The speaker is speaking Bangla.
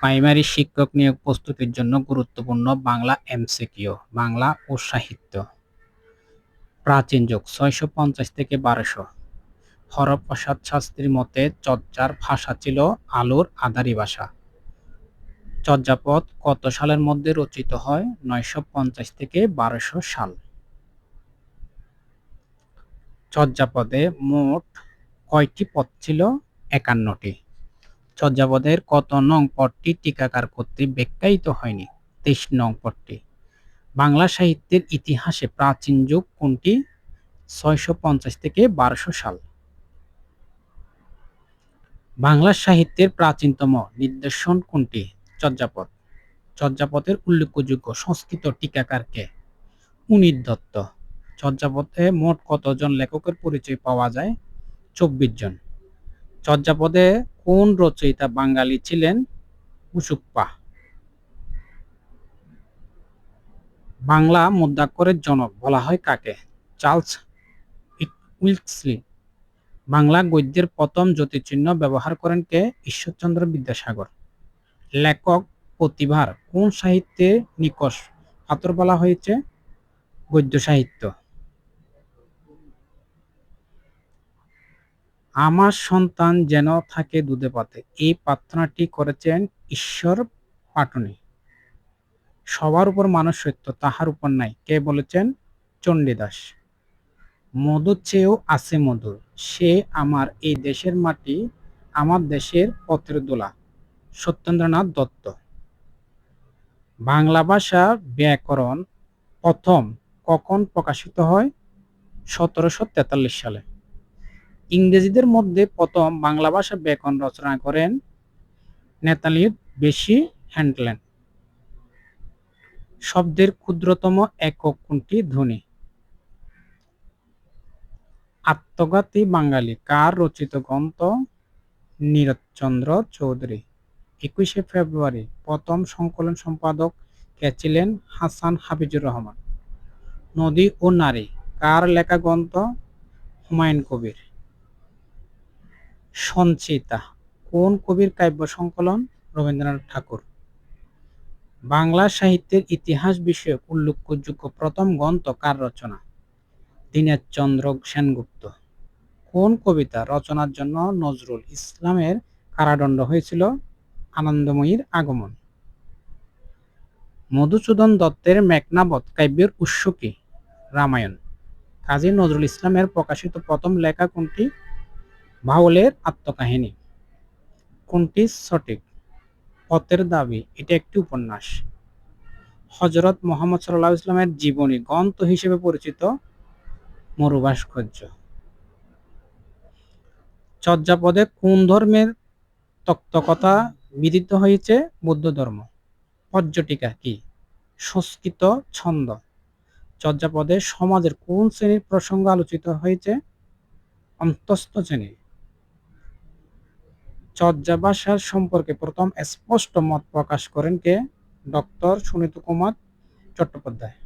প্রাইমারি শিক্ষক নিয়োগ প্রস্তুতির জন্য গুরুত্বপূর্ণ বাংলা এমসিকিউ, বাংলা ও সাহিত্য। প্রাচীন যুগ, ছয়শো পঞ্চাশ থেকে বারোশো। হরপ্রসাদ শাস্ত্রীর মতে চর্যার ভাষা ছিল আলোর আধারি ভাষা। চর্যাপদ কত সালের মধ্যে রচিত হয়? নয়শো পঞ্চাশ থেকে বারোশো সাল। চর্যাপদে মোট কয়টি পদ ছিল? একান্নটি। চর্যাপদের কত নং পদটি টিকাকার কর্তৃক ব্যাখ্যায়িত হয়নি? তেইশ নং পদটি। বাংলা সাহিত্যের ইতিহাসে প্রাচীন যুগ কোনটি? ছয়শো পঞ্চাশ থেকে বারোশো সাল। বাংলা সাহিত্যের প্রাচীনতম নিদর্শন কোনটি? চর্যাপদ চর্যাপদের উল্লেখযোগ্য সংস্কৃত টিকাকার কে? উনিত দত্ত। চর্যাপদে মোট কতজন লেখকের পরিচয় পাওয়া যায়? চব্বিশ জন। চর্যাপদে কোন রচয়িতা বাঙালি ছিলেন? উসুপ্পা। বাংলা মুদ্রাক্ষরের জনক বলা হয় কাকে? চার্লস উইলসলি। বাংলা গদ্যের প্রথম জ্যোতিচিহ্ন ব্যবহার করেন কে? ঈশ্বরচন্দ্র বিদ্যাসাগর। লেখক প্রতিভার কোন সাহিত্যে নিকষ পাথর বলা হয়েছে? গদ্য সাহিত্য। আমার সন্তান যেন থাকে দুধে পাতে। এই প্রার্থনাটি করেছেন ঈশ্বর পাটনি। সবার উপর মানুষ সত্য তাহার উপর নাই। কে বলেছেন? চণ্ডীদাস। মধুর চেয়েও আছে মধুর। সে আমার এই দেশের মাটি, আমার দেশের পথের দোলা। সত্যেন্দ্রনাথ দত্ত। বাংলা ভাষা ব্যাকরণ প্রথম কখন প্রকাশিত হয়? সতেরোশো তেতাল্লিশ সালে। ইংরেজিদের মধ্যে প্রথম বাংলা ভাষা ব্যাকরণ রচনা করেন নেতালি বেশি হ্যান্ডলেন। শব্দের ক্ষুদ্রতম একক কোনটি? ধ্বনি। আত্মঘাতী বাঙালি। কার রচিত গ্রন্থ? নীরজচন্দ্র চৌধুরী। একুশে ফেব্রুয়ারি প্রথম সংকলন সম্পাদক কে ছিলেন? হাসান হাফিজুর রহমান। নদী ও নারী। কার লেখা গ্রন্থ? হুমায়ুন কবির। সঞ্চিতা, কোন কবির কাব্য সংকলন? রবীন্দ্রনাথ ঠাকুর। বাংলা সাহিত্যের ইতিহাস বিষয়ক উল্লেখযোগ্য প্রথম গ্রন্থ কার রচনা? দীনেশচন্দ্র সেনগুপ্ত। কোন কবিতা রচনার জন্য নজরুল ইসলামের কারাদণ্ড হয়েছিল? আনন্দময়ীর আগমন। মধুসূদন দত্তের মেঘনাবত কাব্যের উৎস কি? রামায়ণ। কাজী নজরুল ইসলামের প্রকাশিত প্রথম লেখা কোনটি? ভাওলের আত্মকাহিনী। কোনটি সঠিক? পথের দাবি, এটা একটি উপন্যাস। হজরত মোহাম্মদ সাল্লাহ ইসলামের জীবনী, গ্রন্থ হিসেবে পরিচিত মরুভাস্কর্য। চর্যাপদে কোন ধর্মের তত্ত্বকথা বিদিত হয়েছে? বৌদ্ধ ধর্ম। পর্যটিকা কি? সংস্কৃত ছন্দ। চর্যাপদে সমাজের কোন শ্রেণির প্রসঙ্গ আলোচিত হয়েছে? অন্তস্থ শ্রেণি। চর্যা ভাষার সম্পর্কে প্রথম স্পষ্ট মত প্রকাশ করেন কে? ডক্টর সুনীত কুমার চট্টোপাধ্যায়।